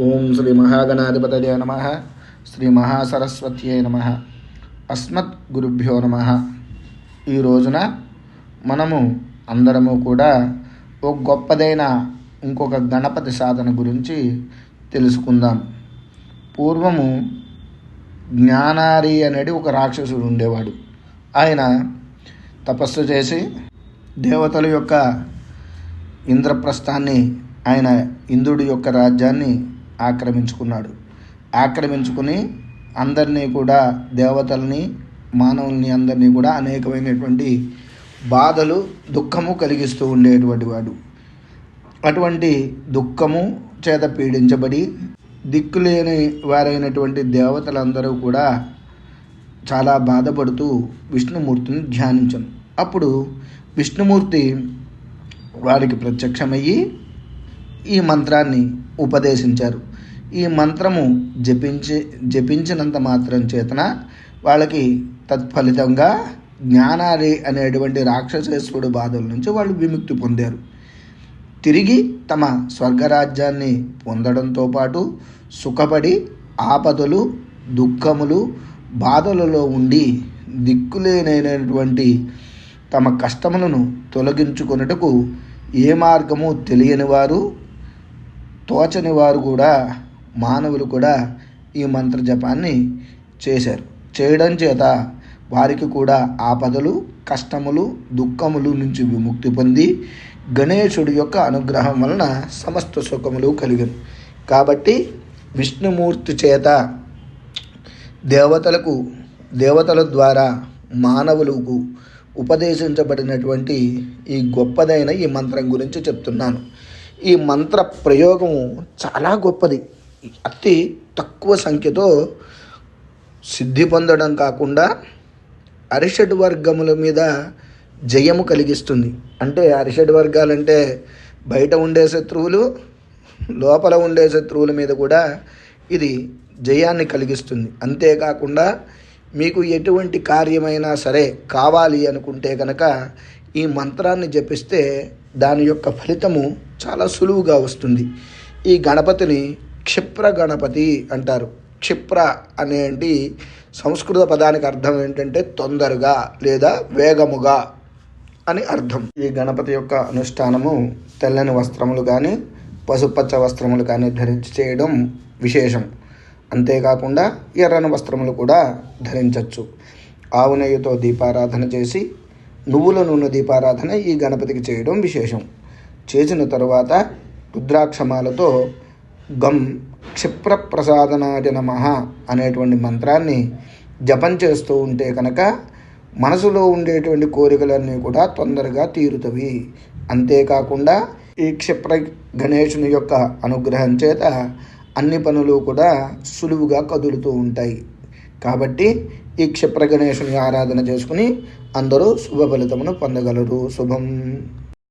ఓం శ్రీ మహాగణాధిపతయ నమ శ్రీ మహాసరస్వత్యే నమ అస్మత్ గురుభ్యో నమ. ఈ రోజున మనము అందరము కూడా ఒక గొప్పదైన ఇంకొక గణపతి సాధన గురించి తెలుసుకుందాం. పూర్వము జ్ఞానారి అనేది ఒక రాక్షసుడు ఉండేవాడు. ఆయన తపస్సు చేసి దేవతల యొక్క ఇంద్రప్రస్థాన్ని ఆయన ఇంద్రుడి యొక్క రాజ్యాన్ని ఆక్రమించుకున్నాడు. ఆక్రమించుకుని అందరినీ కూడా దేవతల్ని మానవుల్ని అందరినీ కూడా అనేకమైనటువంటి బాధలు దుఃఖము కలిగిస్తూ ఉండేటువంటి వాడు. అటువంటి దుఃఖము చేత పీడించబడి దిక్కులేని వారైనటువంటి దేవతలందరూ కూడా చాలా బాధపడుతూ విష్ణుమూర్తిని ధ్యానించను. అప్పుడు విష్ణుమూర్తి వారికి ప్రత్యక్షమయ్యి ఈ మంత్రాన్ని ఉపదేశించారు. ఈ మంత్రము జపించి జపించినంత మాత్రం చేతన వాళ్ళకి తత్ఫలితంగా జ్ఞానారి అనేటువంటి రాక్షసేశ్వరుడు బాధల నుంచి వాళ్ళు విముక్తి పొందారు. తిరిగి తమ స్వర్గరాజ్యాన్ని పొందడంతో పాటు సుఖపడి ఆపదలు దుఃఖములు బాధలలో ఉండి దిక్కులేనైనటువంటి తమ కష్టములను తొలగించుకొనుటకు ఏ మార్గము తెలియని వారు తోచని వారు కూడా మానవులు కూడా ఈ మంత్ర జపాన్ని చేశారు. చేయడం చేత వారికి కూడా ఆపదలు కష్టములు దుఃఖములు నుంచి విముక్తి పొంది గణేశుడి యొక్క అనుగ్రహం వలన సమస్త సుఖములు కలిగను. కాబట్టి విష్ణుమూర్తి చేత దేవతలకు దేవతల ద్వారా మానవులకు ఉపదేశించబడినటువంటి ఈ గొప్పదైన ఈ మంత్రం గురించి చెప్తున్నాను. ఈ మంత్ర ప్రయోగము చాలా గొప్పది. అతి తక్కువ సంఖ్యతో సిద్ధి పొందడం కాకుండా అరిషడ్ వర్గముల మీద జయము కలిగిస్తుంది. అంటే అరిషడ్ వర్గాలంటే బయట ఉండే శత్రువులు లోపల ఉండే శత్రువుల మీద కూడా ఇది జయాన్ని కలిగిస్తుంది. అంతేకాకుండా మీకు ఎటువంటి కార్యమైనా సరే కావాలి అనుకుంటే కనుక ఈ మంత్రాన్ని జపిస్తే దాని యొక్క ఫలితము చాలా సులువుగా వస్తుంది. ఈ గణపతిని క్షిప్ర గణపతి అంటారు. క్షిప్ర అనేది సంస్కృత పదానికి అర్థం ఏంటంటే తొందరగా లేదా వేగముగా అని అర్థం. ఈ గణపతి యొక్క అనుష్ఠానము తెల్లని వస్త్రములు కానీ పసుపచ్చ వస్త్రములు కానీ ధరించి చేయడం విశేషం. అంతేకాకుండా ఎర్రని వస్త్రములు కూడా ధరించవచ్చు ఆవు నెయ్యితో దీపారాధన చేసి నువ్వుల నూనె దీపారాధన ఈ గణపతికి చేయడం విశేషం. చేసిన తరువాత రుద్రాక్షమాలతో గం క్షిప్ర ప్రసాదనాయ నమ అనేటువంటి మంత్రాన్ని జపం చేస్తూ ఉంటే కనుక మనసులో ఉండేటువంటి కోరికలన్నీ కూడా తొందరగా తీరుతవి. అంతేకాకుండా ఈ క్షిప్ర గణేషుని యొక్క అనుగ్రహం చేత అన్ని పనులు కూడా సులువుగా కదులుతూ ఉంటాయి. కాబట్టి ఈ క్షిప్ర గణేషుని ఆరాధన చేసుకుని అందరూ శుభ ఫలితమును పొందగలరు. శుభం.